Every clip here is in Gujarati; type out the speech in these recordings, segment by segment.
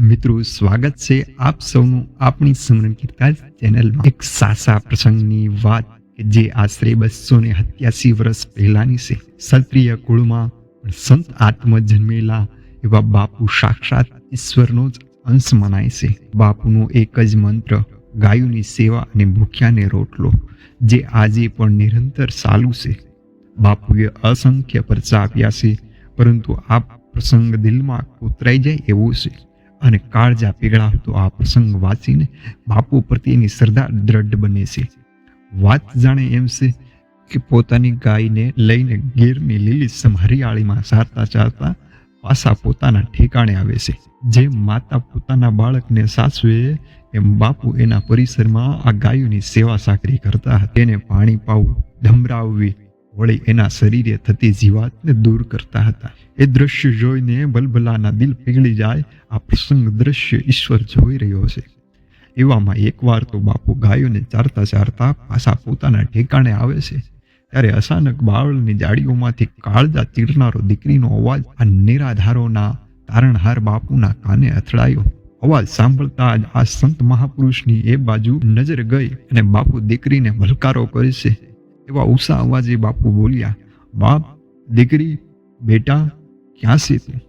મિત્રો, સ્વાગત છે આપ સૌનું આપણી સમરણ કીર્તાજ ચેનલમાં. એક સાસા પ્રસંગની વાત જે આશરે બસો ને સત્યાસી વર્ષ પહેલાની છે. ક્ષત્રિય કુળમાં સંત આત્મ જન્મેલા એવા બાપુ સાક્ષાત ઈશ્વરનો જ અંશ મનાય છે. બાપુનો એક જ મંત્ર, ગાયોની સેવા અને ભૂખ્યાને રોટલો, જે આજે પણ નિરંતર ચાલુ છે. બાપુએ અસંખ્ય પરચા આપ્યા છે, પરંતુ આ પ્રસંગ દિલમાં કોતરાઈ જાય એવો છે. અને કાળજા પીગળાવતો આ પ્રસંગ વાંચીને બાપુ પ્રત્યેની શ્રદ્ધા દ્રઢ બને છે. વાત જાણે એમ છે કે પોતાની ગાયને લઈને ગીરની લીલી હરિયાળીમાં ચારતા ચારતા પાછા પોતાના ઠેકાણે આવે છે. જેમ માતા પોતાના બાળકને સાસવે એમ બાપુ એના પરિસરમાં આ ગાયોની સેવા સાકરી કરતા તેને પાણી પાવું, ધમરાવવી વળી એના શરીરે થતી જીવાતને દૂર કરતા હતા. એ દ્રશ્ય જોઈને બલબલાના દિલ પીગળી જાય, આ પ્રસંગ દ્રશ્ય ઈશ્વર જોઈ રહ્યો છે. એવામાં એકવાર તો બાપુ ગાયોને ચારતા ચારતા પાછા પોતાના ઠેકાણે આવે છે. ત્યારે અચાનક બાવળની જાડીઓમાંથી કાળજા ચીરનારો દીકરીનો અવાજ આ નિરાધારોના તારણહાર બાપુના કાને અથડાયો. અવાજ સાંભળતા જ આ સંત મહાપુરુષની એ બાજુ નજર ગઈ અને બાપુ દીકરીને ભલકારો કરે છે. એવા ઉષા અવાજે બાપુ બોલ્યા, બાપ, દીકરી, બેટા, ક્યાં છે તું?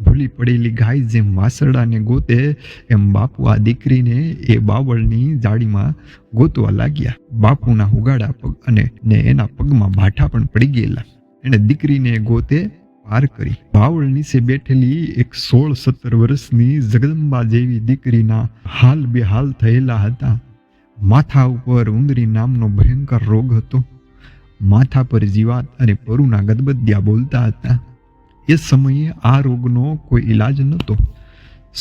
ભૂલી પડેલી ગાય જેમ વાસરડાને ગોતે, એમ બાપુ આ દીકરીને એ બાવળની જાળીમાં ગોતવા લાગ્યા. બાપુના હુગાડા પગ અને ને એના પગમાં ભાઠા પણ પડી ગયેલા. એણે દીકરીને ગોતે પાર કરી. બાવળ નીચે બેઠેલી એક સોળ સત્તર વર્ષની જગદંબા જેવી દીકરીના હાલ બેહાલ થયેલા હતા. માથા ઉપર ઉંદરી નામનો ભયંકર રોગ હતો. માથા પર જીવાત અને પરુના ગદબદ્યા બોલતા હતા. એ સમયે આ રોગનો કોઈ ઈલાજ નહોતો.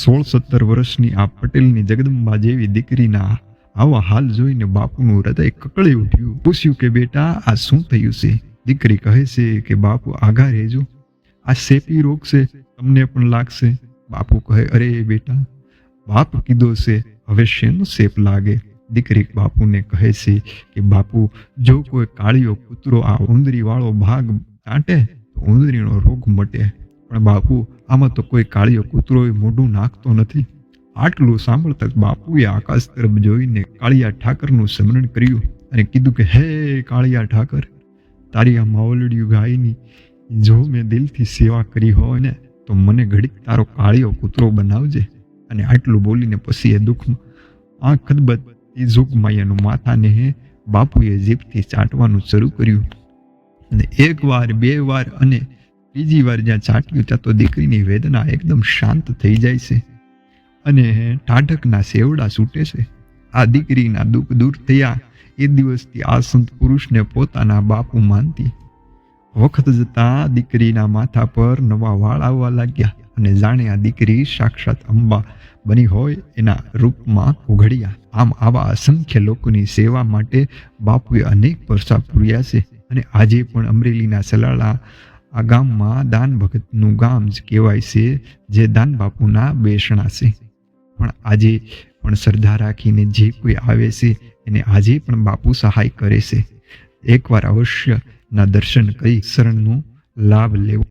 સોળ સત્તર વર્ષની આ પટેલની જગદંબા જેવી દીકરીના આવા હાલ જોઈને બાપુનું હૃદય કકળી ઉઠ્યું. પૂછ્યું કે, બેટા, આ શું થયું છે? દીકરી કહે છે કે, બાપુ, આઘા રહેજો. આ સેપી રોગ છે. તમને પણ લાગશે. બાપુ કહે, અરે, બેટા, બાપ કીધો છે, હવે શેનો સેપ લાગે? દીકરી બાપુને કહે છે કે, બાપુ, જો કોઈ કાળિયો કૂતરો આ ઉંદરી વાળો ભાગ કાંટે તો ઉંદરીનો રોગ મટે. પણ બાપુ, આમાં તો કોઈ કાળિયો કૂતરો મોઢું નાખતો નથી. આટલું સાંભળતા બાપુએ આકાશ તરફ જોઈને કાળિયા ઠાકરનું સ્મરણ કર્યું અને કીધું કે, હે કાળિયા ઠાકર, તારી આ માવલડિયું ગાયની, જો મેં દિલથી સેવા કરી હોય ને તો મને ઘડીક તારો કાળિયો કૂતરો બનાવજે. અને આટલું બોલીને પછી એ દુઃખમાં આ ખદબદ એ જોગમાયાનું માથાને બાપુએ જીભથી ચાટવાનું શરૂ કર્યું. અને એક વાર, બે વાર અને ત્રીજી વાર જ્યાં ચાટ્યું ત્યાં તો દીકરીની વેદના એકદમ શાંત થઈ જાય છે. અને ટાઢકના સેવડા છૂટે છે. આ દીકરીના દુઃખ દૂર થયા. એ દિવસથી આ સંત પુરુષને પોતાના બાપુ માનતી. વખત જતા દીકરીના માથા પર નવા વાળ આવવા લાગ્યા અને જાણે આ દીકરી સાક્ષાત અંબા બની હોય એના રૂપમાં ઉઘડ્યા. આમ આવા અસંખ્ય લોકોની સેવા માટે બાપુએ અનેક પરસા પૂર્યા છે અને આજે પણ અમરેલીના સલાળા આ ગામમાં દાન ભગતનું ગામ જ કહેવાય છે, જે દાન બાપુના બેસણા છે. પણ આજે પણ શ્રદ્ધા રાખીને જે કોઈ આવે છે એને આજે પણ બાપુ સહાય કરે છે. એકવાર અવશ્ય ના દર્શન કરી શરણનો લાભ લેવો.